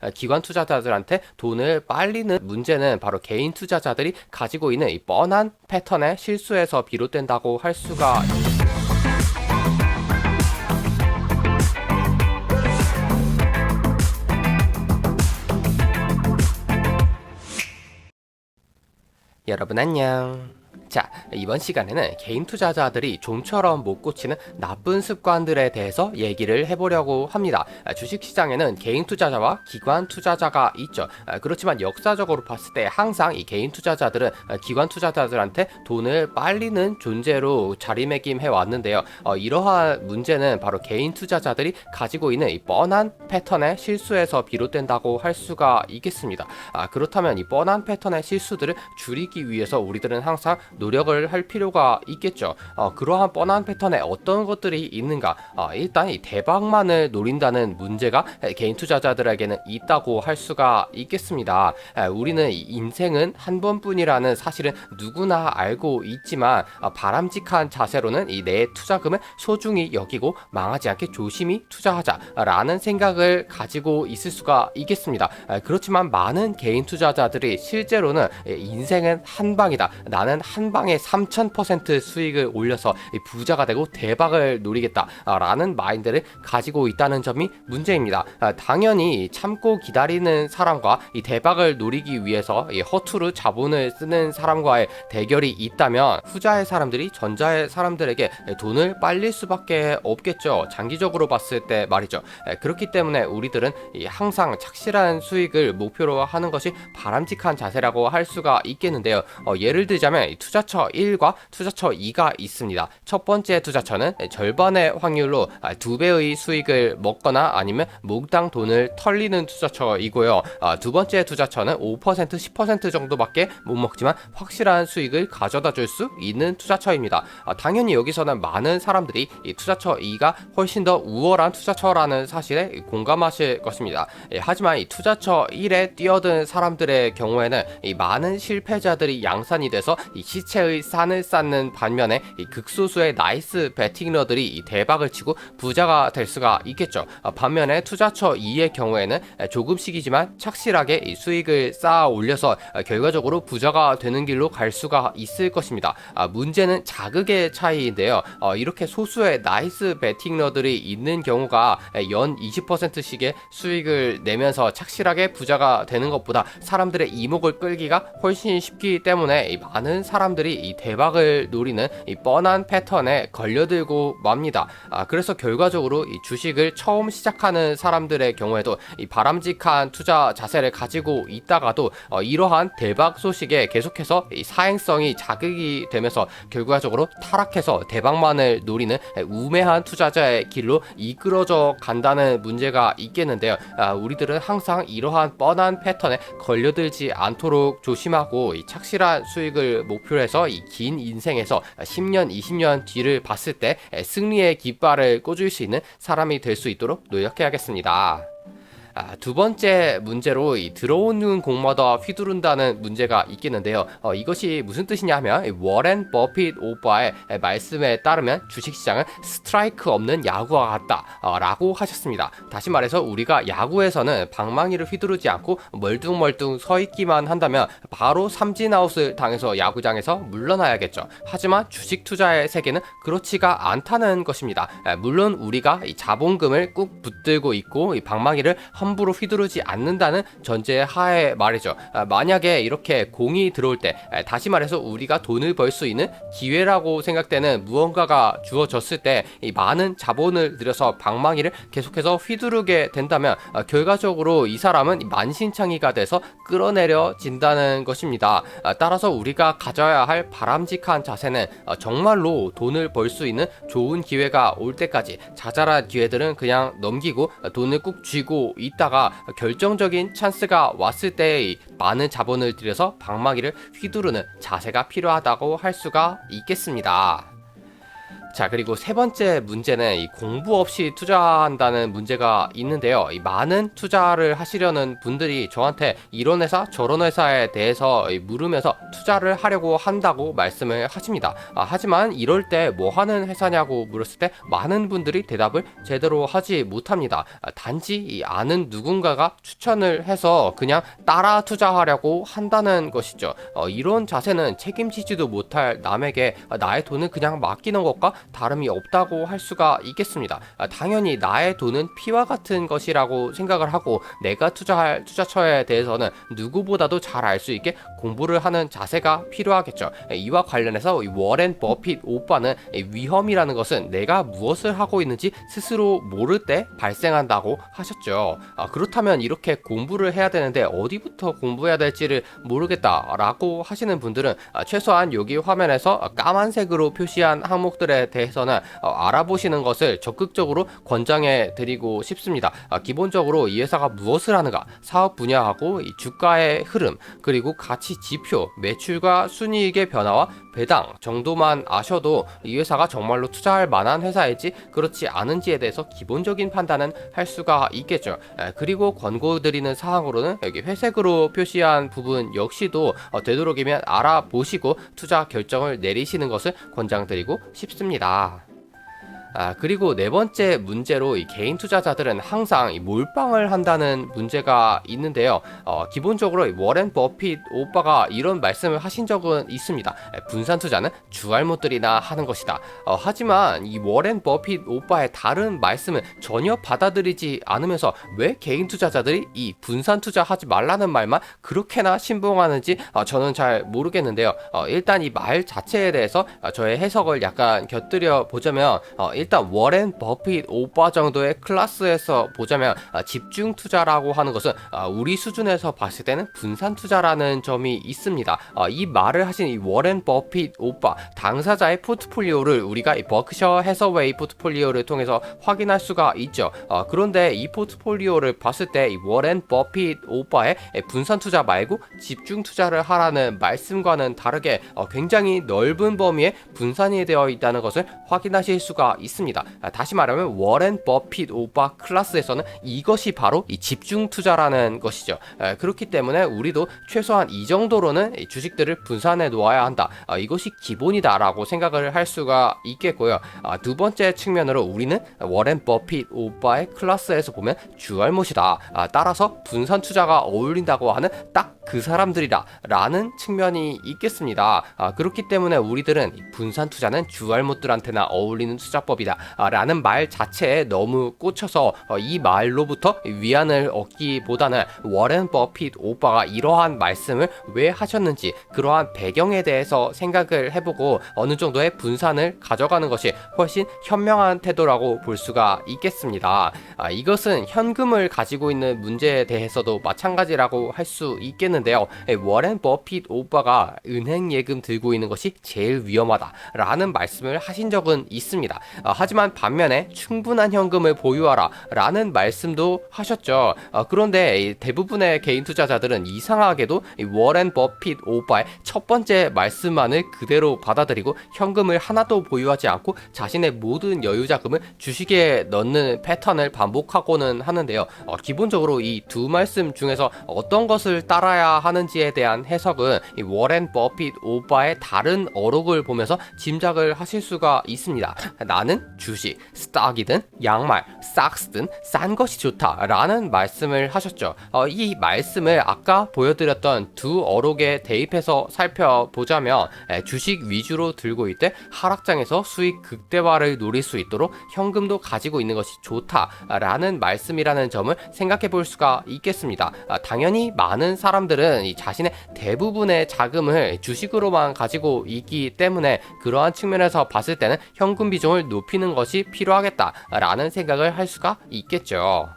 아, 기관 투자자들한테 돈을 빨리는 문제는 바로 개인 투자자들이 가지고 있는 이 뻔한 패턴의 실수에서 비롯된다고 할 수가 여러분 안녕. 자, 이번 시간에는 개인 투자자들이 좀처럼 못 고치는 나쁜 습관들에 대해서 얘기를 해보려고 합니다. 아, 주식시장에는 개인 투자자와 기관 투자자가 있죠. 아, 그렇지만 역사적으로 봤을 때 항상 이 개인 투자자들은 아, 기관 투자자들한테 돈을 빨리는 존재로 자리매김해 왔는데요. 어, 이러한 문제는 바로 개인 투자자들이 가지고 있는 이 뻔한 패턴의 실수에서 비롯된다고 할 수가 있겠습니다. 아, 그렇다면 이 뻔한 패턴의 실수들을 줄이기 위해서 우리들은 항상 노 력을 할 필요가 있겠죠. 어, 그러한 뻔한 패턴에 어떤 것들이 있는가? 어, 일단 이 대박만을 노린다는 문제가 개인 투자자들에게는 있다고 할 수가 있겠습니다. 에, 우리는 이 인생은 한 번뿐이라는 사실은 누구나 알고 있지만 어, 바람직한 자세로는 이 내 투자금을 소중히 여기고 망하지 않게 조심히 투자하자라는 생각을 가지고 있을 수가 있겠습니다. 에, 그렇지만 많은 개인 투자자들이 실제로는 에, 인생은 한 방이다. 나는 한 방에 3000% 수익을 올려서 이 부자가 되고 대박을 노리겠다라는 마인드를 가지고 있다는 점이 문제입니다. 아, 당연히 참고 기다리는 사람과 이 대박을 노리기 위해서 이 허투루 자본을 쓰는 사람과의 대결이 있다면 후자의 사람들이 전자의 사람들에게 돈을 빨릴 수밖에 없겠죠. 장기적으로 봤을 때 말이죠. 에, 그렇기 때문에 우리들은 이 항상 착실한 수익을 목표로 하는 것이 바람직한 자세라고 할 수가 있겠는데요. 어, 예를 들자면 이 투자처 1과 투자처 2가 있습니다. 첫 번째 투자처는 절반의 확률로 아, 두 배의 수익을 먹거나 아니면 몽땅 돈을 털리는 투자처이고요. 아, 두 번째 투자처는 5% 10% 정도밖에 못 먹지만 확실한 수익을 가져다 줄 수 있는 투자처입니다. 아, 당연히 여기서는 많은 사람들이 이 투자처 2가 훨씬 더 우월한 투자처라는 사실에 공감하실 것입니다. 예, 하지만 이 투자처 1에 뛰어든 사람들의 경우에는 이 많은 실패자들이 양산이 돼서 이 시 체의 산을 쌓는 반면에 이 극소수의 나이스 베팅러들이 이 대박을 치고 부자가 될 수가 있겠죠. 아, 반면에 투자처 2의 경우에는 조금씩이지만 착실하게 이 수익을 쌓아 올려서 아, 결과적으로 부자가 되는 길로 갈 수가 있을 것입니다. 아, 문제는 자극의 차이인데요. 어, 이렇게 소수의 나이스 베팅러들이 있는 경우가 연 20%씩의 수익을 내면서 착실하게 부자가 되는 것보다 사람들의 이목을 끌기가 훨씬 쉽기 때문에 이 많은 사람들이 이 대박을 노리는 이 뻔한 패턴에 걸려들고 맙니다. 아, 그래서 결과적으로 이 주식을 처음 시작하는 사람들의 경우에도 이 바람직한 투자 자세를 가지고 있다가도 어, 이러한 대박 소식에 계속해서 이 사행성이 자극이 되면서 결과적으로 타락해서 대박만을 노리는 우매한 투자자의 길로 이끌어져 간다는 문제가 있겠는데요. 아, 우리들은 항상 이러한 뻔한 패턴에 걸려들지 않도록 조심하고 이 착실한 수익을 목표로 해서 이 긴 인생에서 10년, 20년 뒤를 봤을 때 승리의 깃발을 꽂을 수 있는 사람이 될 수 있도록 노력해야겠습니다. 아, 두 번째 문제로 이 들어오는 공마다 휘두른다는 문제가 있겠는데요. 어, 이것이 무슨 뜻이냐 하면 이 워렌 버핏 오빠의 말씀에 따르면 주식시장은 스트라이크 없는 야구와 같다 어, 라고 하셨습니다. 다시 말해서 우리가 야구에서는 방망이를 휘두르지 않고 멀뚱멀뚱 서 있기만 한다면 바로 삼진아웃을 당해서 야구장에서 물러나야겠죠. 하지만 주식 투자의 세계는 그렇지가 않다는 것입니다. 에, 물론 우리가 이 자본금을 꾹 붙들고 있고 이 방망이를 함부로 휘두르지 않는다는 전제 하에 말이죠. 아, 만약에 이렇게 공이 들어올 때 아, 다시 말해서 우리가 돈을 벌 수 있는 기회라고 생각되는 무언가가 주어졌을 때이 많은 자본을 들여서 방망이를 계속해서 휘두르게 된다면 아, 결과적으로 이 사람은 만신창이가 돼서 끌어내려진다는 것입니다. 아, 따라서 우리가 가져야 할 바람직한 자세는 아, 정말로 돈을 벌 수 있는 좋은 기회가 올 때까지 자잘한 기회들은 그냥 넘기고 아, 돈을 꾹 쥐고 있 다가 결정적인 찬스가 왔을 때 많은 자본을 들여서 방망이를 휘두르는 자세가 필요하다고 할 수가 있겠습니다. 자, 그리고 세 번째 문제는 이 공부 없이 투자한다는 문제가 있는데요. 이 많은 투자를 하시려는 분들이 저한테 이런 회사, 저런 회사에 대해서 이 물으면서 투자를 하려고 한다고 말씀을 하십니다. 아, 하지만 이럴 때 뭐 하는 회사냐고 물었을 때 많은 분들이 대답을 제대로 하지 못합니다. 아, 단지 이 아는 누군가가 추천을 해서 그냥 따라 투자하려고 한다는 것이죠. 어, 이런 자세는 책임지지도 못할 남에게 아, 나의 돈을 그냥 맡기는 것과 다름이 없다고 할 수가 있겠습니다. 아, 당연히 나의 돈은 피와 같은 것이라고 생각을 하고 내가 투자할 투자처에 대해서는 누구보다도 잘 알 수 있게 공부를 하는 자세가 필요하겠죠. 이와 관련해서 이 워렌 버핏 오빠는 이 위험이라는 것은 내가 무엇을 하고 있는지 스스로 모를 때 발생한다고 하셨죠. 아, 그렇다면 이렇게 공부를 해야 되는데 어디부터 공부해야 될지를 모르겠다라고 하시는 분들은 아, 최소한 여기 화면에서 까만색으로 표시한 항목들에 대해서는 어, 알아보시는 것을 적극적으로 권장해 드리고 싶습니다. 아, 기본적으로 이 회사가 무엇을 하는가, 사업 분야하고 이 주가의 흐름, 그리고 가치 지표, 매출과 순이익의 변화와 배당 정도만 아셔도 이 회사가 정말로 투자할 만한 회사일지 그렇지 않은지에 대해서 기본적인 판단은 할 수가 있겠죠. 에, 그리고 권고드리는 사항으로는 여기 회색으로 표시한 부분 역시도 어, 되도록이면 알아보시고 투자 결정을 내리시는 것을 권장드리고 싶습니다. 합니다. 아, 그리고 네 번째 문제로 이 개인 투자자들은 항상 이 몰빵을 한다는 문제가 있는데요. 어, 기본적으로 이 워렌 버핏 오빠가 이런 말씀을 하신 적은 있습니다. 에, 분산 투자는 주알못들이나 하는 것이다. 어, 하지만 이 워렌 버핏 오빠의 다른 말씀을 전혀 받아들이지 않으면서 왜 개인 투자자들이 이 분산 투자하지 말라는 말만 그렇게나 신봉하는지 어, 저는 잘 모르겠는데요. 어, 일단 이 말 자체에 대해서 어, 저의 해석을 약간 곁들여 보자면 어, 일단 워렌 버핏 오빠 정도의 클래스에서 보자면 아, 집중 투자라고 하는 것은 아, 우리 수준에서 봤을 때는 분산 투자라는 점이 있습니다. 아, 이 말을 하신 이 워렌 버핏 오빠 당사자의 포트폴리오를 우리가 이 버크셔 해서웨이 포트폴리오를 통해서 확인할 수가 있죠. 아, 그런데 이 포트폴리오를 봤을 때 이 워렌 버핏 오빠의 분산 투자 말고 집중 투자를 하라는 말씀과는 다르게 어, 굉장히 넓은 범위의 분산이 되어 있다는 것을 확인하실 수가 있습니다. 아, 다시 말하면 워렌 버핏 오빠 클래스에서는 이것이 바로 이 집중 투자라는 것이죠. 에, 그렇기 때문에 우리도 최소한 이 정도로는 이 주식들을 분산해 놓아야 한다. 아, 이것이 기본이다라고 생각을 할 수가 있겠고요. 아, 두 번째 측면으로 우리는 워렌 버핏 오빠의 클래스에서 보면 주알못이다. 아, 따라서 분산 투자가 어울린다고 하는 딱 그 사람들이다 라는 측면이 있겠습니다. 아, 그렇기 때문에 우리들은 이 분산 투자는 주알못들한테나 어울리는 투자법이다 아, 라는 말 자체에 너무 꽂혀서 어, 이 말로부터 위안을 얻기보다는 워렌 버핏 오빠가 이러한 말씀을 왜 하셨는지 그러한 배경에 대해서 생각을 해보고 어느 정도의 분산을 가져가는 것이 훨씬 현명한 태도라고 볼 수가 있겠습니다. 아, 이것은 현금을 가지고 있는 문제에 대해서도 마찬가지라고 할 수 있겠는 데요. 에, 워렌 버핏 오빠가 은행 예금 들고 있는 것이 제일 위험하다라는 말씀을 하신 적은 있습니다. 아, 하지만 반면에 충분한 현금을 보유하라라는 말씀도 하셨죠. 아, 그런데 이 대부분의 개인 투자자들은 이상하게도 이 워렌 버핏 오빠의 첫 번째 말씀만을 그대로 받아들이고 현금을 하나도 보유하지 않고 자신의 모든 여유 자금을 주식에 넣는 패턴을 반복하고는 하는데요. 어, 기본적으로 이 두 말씀 중에서 어떤 것을 따라야 하는지에 대한 해석은 이 워렌 버핏 오빠의 다른 어록을 보면서 짐작을 하실 수가 있습니다. 나는 주식, 스탁이든 양말, 삭스든 싼 것이 좋다라는 말씀을 하셨죠. 어, 이 말씀을 아까 보여드렸던 두 어록에 대입해서 살펴보자면 에, 주식 위주로 들고 있되 하락장에서 수익 극대화를 노릴 수 있도록 현금도 가지고 있는 것이 좋다라는 말씀이라는 점을 생각해 볼 수가 있겠습니다. 아, 당연히 많은 사람들 은이 자신의 대부분의 자금을 주식으로만 가지고 있기 때문에 그러한 측면에서 봤을 때는 현금 비중을 높이는 것이 필요하겠다라는 생각을 할 수가 있겠죠.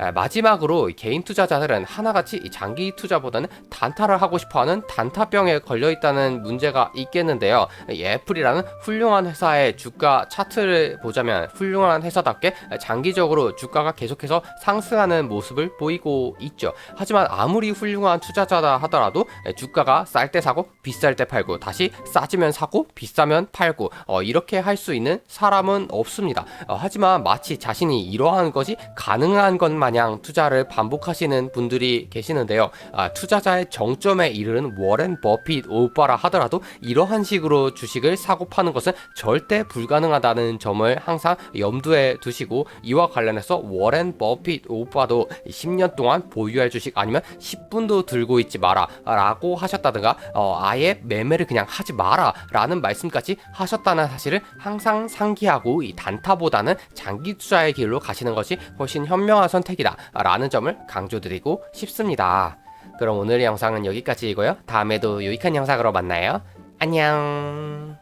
아, 마지막으로 이 개인 투자자들은 하나같이 이 장기 투자보다는 단타를 하고 싶어하는 단타병에 걸려 있다는 문제가 있겠는데요. 이 애플이라는 훌륭한 회사의 주가 차트를 보자면 훌륭한 회사답게 장기적으로 주가가 계속해서 상승하는 모습을 보이고 있죠. 하지만 아무리 훌륭한 투자자다 하더라도 주가가 쌀 때 사고 비쌀 때 팔고 다시 싸지면 사고 비싸면 팔고 어, 이렇게 할 수 있는 사람은 없습니다. 어, 하지만 마치 자신이 이러한 것이 가능한 것 마냥 투자를 반복하시는 분들이 계시는데요. 아, 투자자의 정점에 이르는 워렌 버핏 오빠라 하더라도 이러한 식으로 주식을 사고 파는 것은 절대 불가능하다는 점을 항상 염두에 두시고 이와 관련해서 워렌 버핏 오빠도 10년 동안 보유할 주식 아니면 10분도 들고 있지 마라 라고 하셨다든가 어, 아예 매매를 그냥 하지 마라 라는 말씀까지 하셨다는 사실을 항상 상기하고 이 단타보다는 장기 투자의 길로 가시는 것이 훨씬 현명한 선택이 다 라는 점을 강조드리고 싶습니다. 그럼 오늘의 영상은 여기까지이고요. 다음에도 유익한 영상으로 만나요. 안녕.